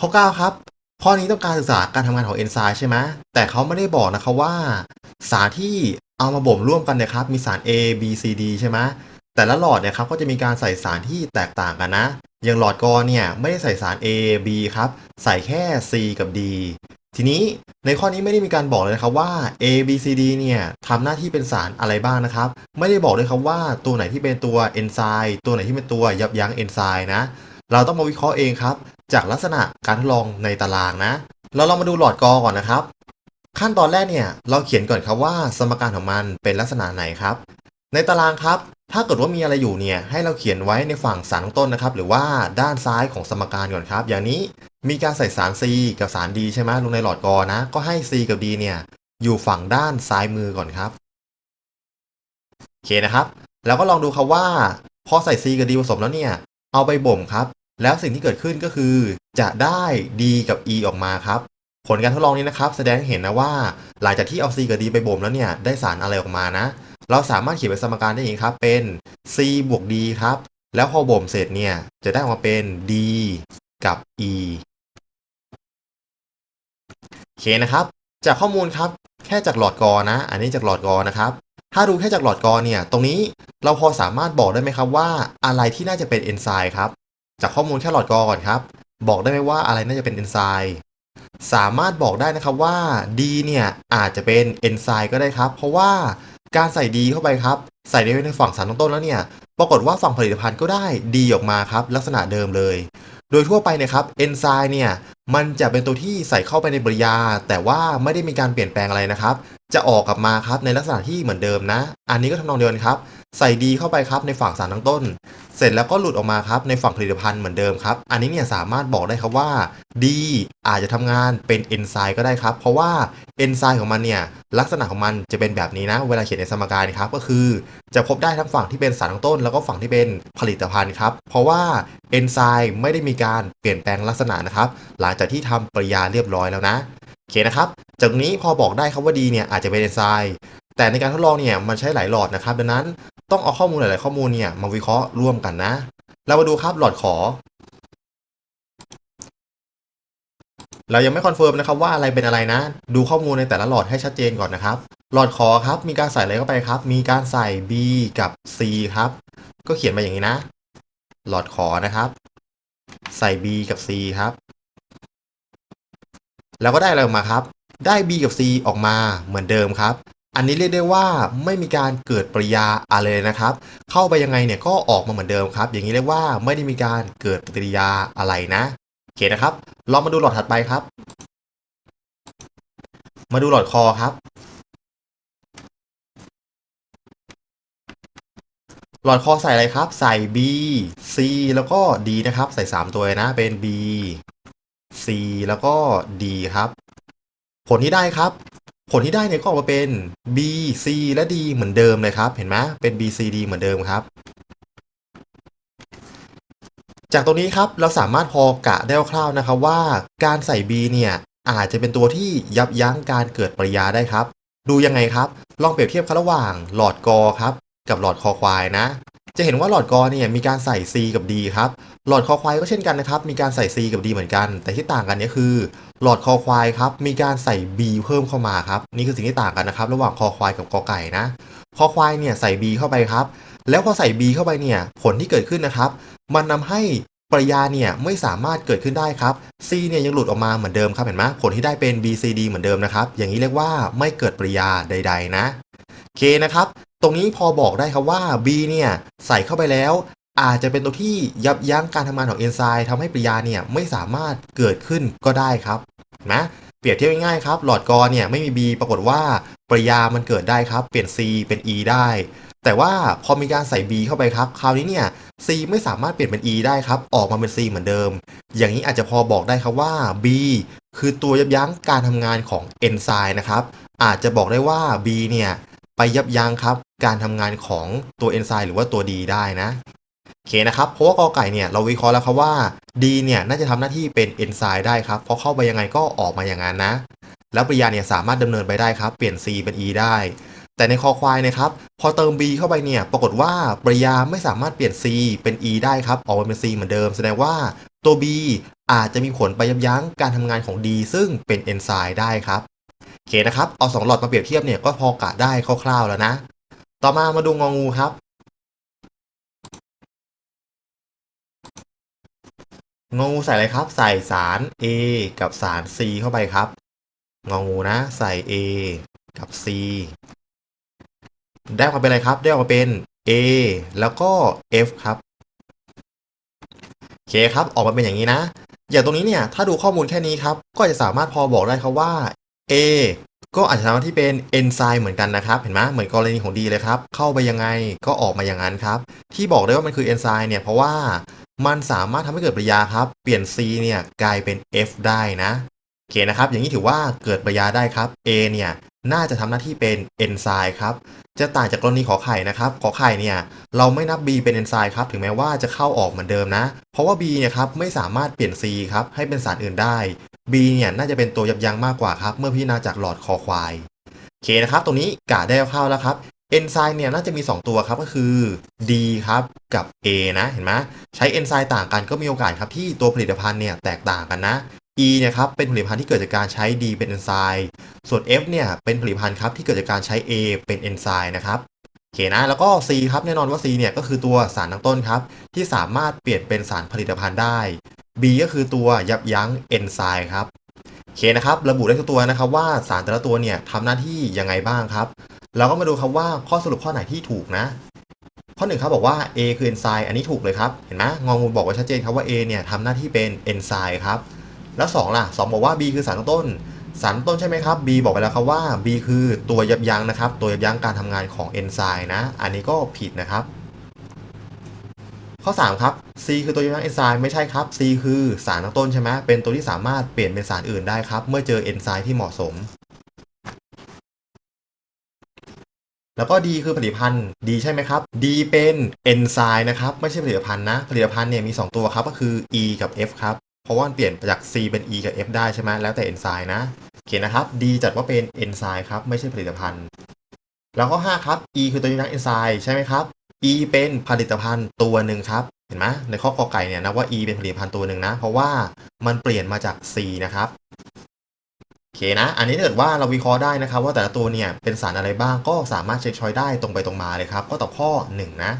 ข้อ 9 ครับ ข้อนี้ต้องการศึกษาการทำงานของเอนไซม์ใช่ไหมแต่เขาไม่ได้บอกนะครับว่า สารที่เอามาบ่มร่วมกันนะครับ มีสาร A B C D ใช่ไหมแต่ละหลอดเนี่ยครับก็จะมีการใส่สารที่แตกต่างกันนะ อย่างหลอดกอเนี่ยไม่ได้ใส่สาร A B ครับ ใส่แค่ C กับ D ทีนี้ในข้อนี้ไม่ได้มีการบอกเลยนะครับว่า A B C D เนี่ยทำหน้าที่เป็นสารอะไรบ้างนะครับ ไม่ได้บอกเลยครับว่าตัวไหนที่เป็นตัวเอนไซม์ตัวไหนที่เป็นตัวยับยั้งเอนไซม์นะ เราต้องมาวิเคราะห์เองครับ จากลักษณะการทดลองในตารางนะ เราลองมาดูหลอดกอก่อนนะครับ ขั้นตอนแรกเนี่ยเราเขียนก่อนครับว่าสมการของมันเป็นลักษณะไหนครับ ในตารางครับ ถ้าเกิดว่ามีอะไรอยู่เนี่ยให้เราเขียนไว้ในฝั่งสารต้นนะครับ หรือว่าด้านซ้ายของสมการก่อนครับ อย่างนี้มีการใส่สาร C กับสาร D ใช่ไหมลงในหลอดกอนะ ก็ให้ C กับ D เนี่ยอยู่ฝั่งด้านซ้ายมือก่อนครับโอเคนะครับ แล้วก็ลองดูครับว่าพอใส่ C กับ D ผสมแล้วเนี่ย เอาไปบ่มครับ แล้วสิ่งที่เกิดขึ้นก็คือ จะได้ D กับ E ออกมาครับ ผลการทดลองนี้นะครับ แสดงเห็นนะว่า หลังจากที่เอา C กับ D ไปบ่มแล้วเนี่ยได้สารอะไรออกมานะ เราสามารถเขียนเป็นสมการได้เองครับ เป็น C บวก D ครับ แล้วพอบ่มเสร็จเนี่ยจะได้ออกมาเป็น D กับ E โอเคนะครับ จากข้อมูลครับแค่จากหลอดกอนะ อันนี้จากหลอดกอนะครับถ้าดูแค่จากหลอดกอเนี่ย ตรงนี้เราพอสามารถบอกได้ไหมครับว่าอะไรที่น่าจะเป็นเอนไซม์ครับ จากข้อมูลแค่หลอดกอก่อนครับ บอกได้ไหมว่าอะไรน่าจะเป็นเอนไซม์สามารถบอกได้นะครับว่า D เนี่ยอาจจะเป็นเอนไซม์ก็ได้ครับ เพราะว่าการใส่ D เข้าไปครับ ใส่ในฝั่งสารตั้งต้นแล้วเนี่ยปรากฏว่าฝั่งผลิตภัณฑ์ก็ได้ D ออกมาครับ ลักษณะเดิมเลย โดยทั่วไปเนะครับเอนไซม์เนี่ยมันจะเป็นตัวที่ใส่เข้าไปในปริยา แต่ว่าไม่ได้มีการเปลี่ยนแปลงอะไรนะครับ จะออกกลับมาครับในลักษณะที่เหมือนเดิมนะ อันนี้ก็ทำนองเดียวกันครับ ใส่ดีเข้าไปครับในฝั่งสารตั้งต้น เสร็จแล้วก็หลุดออกมาครับในฝั่งผลิตภัณฑ์เหมือนเดิมครับ อันนี้เนี่ยสามารถบอกได้ครับว่า D อาจจะทำงานเป็นเอนไซม์ก็ได้ครับ เพราะว่าเอนไซม์ของมันเนี่ยลักษณะของมันจะเป็นแบบนี้นะ เวลาเขียนในสมการครับก็คือ จะพบได้ทั้งฝั่งที่เป็นสารตั้งต้น แล้วก็ฝั่งที่เป็นผลิตภัณฑ์ครับ เพราะว่าเอนไซม์ไม่ได้มีการเปลี่ยนแปลงลักษณะนะครับ หลังจากที่ทำปริยาเรียบร้อยแล้วนะโอเคนะครับจากนี้พอบอกได้ครับว่าดีเนี่ยอาจจะเป็นเอนไซม์แต่ในการทดลองเนี่ยมันใช้หลายหลอดนะครับ ดังนั้น ต้องเอาข้อมูลหลาย ๆ ข้อมูลเนี่ยมาวิเคราะห์ร่วมกันนะ เรามาดูครับหลอดขอ เรายังไม่คอนเฟิร์มนะครับว่าอะไรเป็นอะไรนะ ดูข้อมูลในแต่ละหลอดให้ชัดเจนก่อนนะครับ หลอดขอครับมีการใส่อะไรเข้าไปครับ มีการใส่ B กับ C ครับ ก็เขียนมาอย่างนี้นะ หลอดขอนะครับ ใส่ B กับ C ครับ แล้วก็ได้อะไรออกมาครับ ได้ B กับ C ออกมาเหมือนเดิมครับ อันนี้เรียกได้ว่าไม่มีการเกิดปริยาอะไรเลยนะครับ เข้าไปยังไงเนี่ยก็ออกมาเหมือนเดิมครับ อย่างนี้เรียกว่าไม่ได้มีการเกิดปฏิกิริยาอะไรนะโอเคนะครับ ลองมาดูหลอดถัดไปครับ มาดูหลอดคอครับ หลอดคอใส่อะไรครับ ใส่ B C แล้วก็ D นะครับ ใส่ 3 ตัวนะ เป็น B C แล้วก็ D ครับ ผลที่ได้ครับ ผลที่ได้เนี่ยก็ออกมาเป็น B C และ D เหมือนเดิมเลยครับ เห็นไหมเป็น B C D เหมือนเดิมครับ จากตรงนี้ครับเราสามารถพอกะได้คร่าวๆนะครับว่าการใส่ B เนี่ยอาจจะเป็นตัวที่ยับยั้งการเกิดปริยาได้ครับ ดูยังไงครับ ลองเปรียบเทียบครับระหว่างหลอดกอครับ กับหลอดคอควายนะ จะเห็นว่าหลอดกอเนี่ยมีการใส่ C กับ D ครับ หลอดคอควายก็เช่นกันนะครับ มีการใส่ C กับ D เหมือนกัน แต่ที่ต่างกันเนี่ยคือ หลอดคอควายครับ มีการใส่ B เพิ่มเข้ามาครับ นี่คือสิ่งที่ต่างกันนะครับ ระหว่างคอควายกับกอไก่นะ คอควายเนี่ยใส่ B เข้าไปครับ แล้วพอใส่ B เข้าไปเนี่ย ผลที่เกิดขึ้นนะครับ มันนำให้ปริยาเนี่ยไม่สามารถเกิดขึ้นได้ครับ C เนี่ยยังหลุดออกมาเหมือนเดิมครับเห็นไหมผลที่ได้เป็น BCD เหมือนเดิมนะครับ อย่างนี้เรียกว่าไม่เกิดปริยาใด ๆ นะ K นะครับ ตรงนี้พอบอกได้ครับว่า B เนี่ยใส่เข้าไปแล้ว อาจจะเป็นตัวที่ยับยั้งการทำงานของเอนไซม์ทำให้ปริยาเนี่ยไม่สามารถเกิดขึ้นก็ได้ครับนะเปรียบเทียบง่ายๆครับ หลอดกอเนี่ยไม่มี B ปรากฏว่าปริยามันเกิดได้ครับ เปลี่ยน C เป็น E ได้ แต่ว่าพอมีการใส่ B เข้าไปครับ คราวนี้เนี่ย C ไม่สามารถเปลี่ยนเป็น E ได้ครับ ออกมาเป็น C เหมือนเดิม อย่างนี้อาจจะพอบอกได้ครับว่า B คือตัวยับยั้งการทำงานของเอนไซม์นะครับ อาจจะบอกได้ว่า B เนี่ยไปยับยั้งครับ การทำงานของตัวเอนไซม์หรือว่าตัว D ได้นะโอเคนะครับเพราะว่ากอไก่เนี่ยเราวิเคราะห์แล้วครับว่า D เนี่ยน่าจะทำหน้าที่เป็นเอนไซม์ได้ครับเพราะเข้าไปยังไงก็ออกมาอย่างนั้นนะ แล้วปริยาเนี่ยสามารถดำเนินไปได้ครับ เปลี่ยน C เป็น E ได้ แต่ในคอควายนะครับพอเติม B เข้าไปเนี่ยปรากฏว่าปริยาไม่สามารถเปลี่ยน C เป็น E ได้ครับออกมาเป็น C เหมือนเดิมแสดงว่าตัว B อาจจะมีผลไปยับยั้งการทำงานของ D ซึ่งเป็นเอนไซม์ได้ครับโอเคนะครับ เอา 2 หลอดมาเปรียบเทียบเนี่ยก็พอกะได้คร่าวๆแล้วนะ ต่อมามาดูงองูครับ งองูใส่อะไรครับ ใส่สาร A กับสาร C เข้าไปครับ งองูนะ ใส่ A กับ C ได้ออกมาเป็นอะไรครับ ได้ออกมาเป็น A แล้วก็ F ครับโอเคครับ ออกมาเป็นอย่างนี้นะ อย่างตรงนี้เนี่ย ถ้าดูข้อมูลแค่นี้ครับ ก็จะสามารถพอบอกได้ครับว่า A ก็อาจจะทำหน้าที่เป็นเอนไซม์เหมือนกันนะครับ เห็นไหมเหมือนกรณีของ D เลยครับ เข้าไปยังไงก็ออกมาอย่างนั้นครับ ที่บอกได้ว่ามันคือเอนไซม์เนี่ยเพราะว่ามันสามารถทำให้เกิดปฏิกิริยาครับ เปลี่ยน C เนี่ยกลายเป็น F ได้นะโอเคนะครับ อย่างนี้ถือว่าเกิดปฏิกิริยาได้ครับ A เนี่ยน่าจะทำหน้าที่เป็นเอนไซม์ครับ จะต่างจากกรณีขอไข่นะครับ ขอไข่เนี่ยเราไม่นับ B เป็นเอนไซม์ครับ ถึงแม้ว่าจะเข้าออกเหมือนเดิมนะ เพราะว่า B เนี่ยครับไม่สามารถเปลี่ยน C ครับให้เป็นสารอื่นได้ B เนี่ยน่าจะเป็นตัวยับยั้งมากกว่าครับ เมื่อพิจารณาจากหลอดคอควายโอเคนะครับ ตรงนี้กะได้คร่าวแล้วครับเอนไซม์เนี่ยน่าจะมี 2 ตัวครับก็คือ D ครับกับ A นะเห็นไหมใช้เอนไซม์ต่างกันก็มีโอกาสครับที่ตัวผลิตภัณฑ์เนี่ยแตกต่างกันนะ E เนี่ยครับเป็นผลิตภัณฑ์ที่เกิดจากการใช้ D เป็นเอนไซม์ส่วน F เนี่ยเป็นผลิตภัณฑ์ครับที่เกิดจากการใช้ A เป็นเอนไซม์นะครับ โอเคนะแล้วก็ C ครับแน่นอนว่า C เนี่ยก็คือตัวสารตั้งต้นครับ ที่สามารถเปลี่ยนเป็นสารผลิตภัณฑ์ได้ B ก็คือตัวยับยั้งเอนไซม์ครับโอเคนะครับระบุได้ทุกตัวนะครับว่าสารแต่ละตัวเนี่ยทำหน้าที่ยังไงบ้างครับเราก็มาดูครับว่าข้อสรุปข้อไหนที่ถูกนะ ข้อหนึ่งครับบอกว่า A คือเอนไซม์อันนี้ถูกเลยครับเห็นไหมงองูบอกไว้ชัดเจนครับว่า A เนี่ยทำหน้าที่เป็นเอนไซม์ครับแล้ว2ล่ะ2บอกว่า B คือสารตั้งต้น สารต้นใช่ไหมครับ B บอกไปแล้วครับว่า B คือตัวยับยั้งนะครับ ตัวยับยั้งการทำงานของเอนไซม์นะ อันนี้ก็ผิดนะครับ ข้อ 3 ครับ C คือตัวยับยั้งเอนไซม์ไม่ใช่ครับ C คือสารตั้งต้นใช่ไหมเป็นตัวที่สามารถเปลี่ยนเป็นสารอื่นได้ครับ เมื่อเจอเอนไซม์ที่เหมาะสม แล้วก็ D คือผลิตภัณฑ์ D ใช่ไหมครับ D เป็นเอนไซม์นะครับ ไม่ใช่ผลิตภัณฑ์นะ ผลิตภัณฑ์เนี่ยมี 2 ตัวครับ ก็คือ E กับ F ครับ เพราะว่ามันเปลี่ยนจาก C เป็น E กับ F ได้ใช่ไหมแล้วแต่เอนไซม์นะ โอเคนะครับ D จัดว่าเป็นเอนไซม์ครับ ไม่ใช่ผลิตภัณฑ์ แล้วก็ 5 ครับ E คือตัวยักษ์เอนไซม์ใช่ไหมครับ E เป็นผลิตภัณฑ์ตัวหนึ่งครับ เห็นไหมในข้อกอไก่เนี่ยนะว่า E เป็นผลิตภัณฑ์ตัวหนึ่งนะ เพราะว่ามันเปลี่ยนมาจาก C นะครับโอเคนะ อันนี้ถ้าเกิดว่าเราวิเคราะห์ได้นะครับ ว่าแต่ละตัวเนี่ยเป็นสารอะไรบ้างก็สามารถเช็คช้อยได้ตรงไปตรงมาเลยครับ ก็ตอบข้อ 1 นะ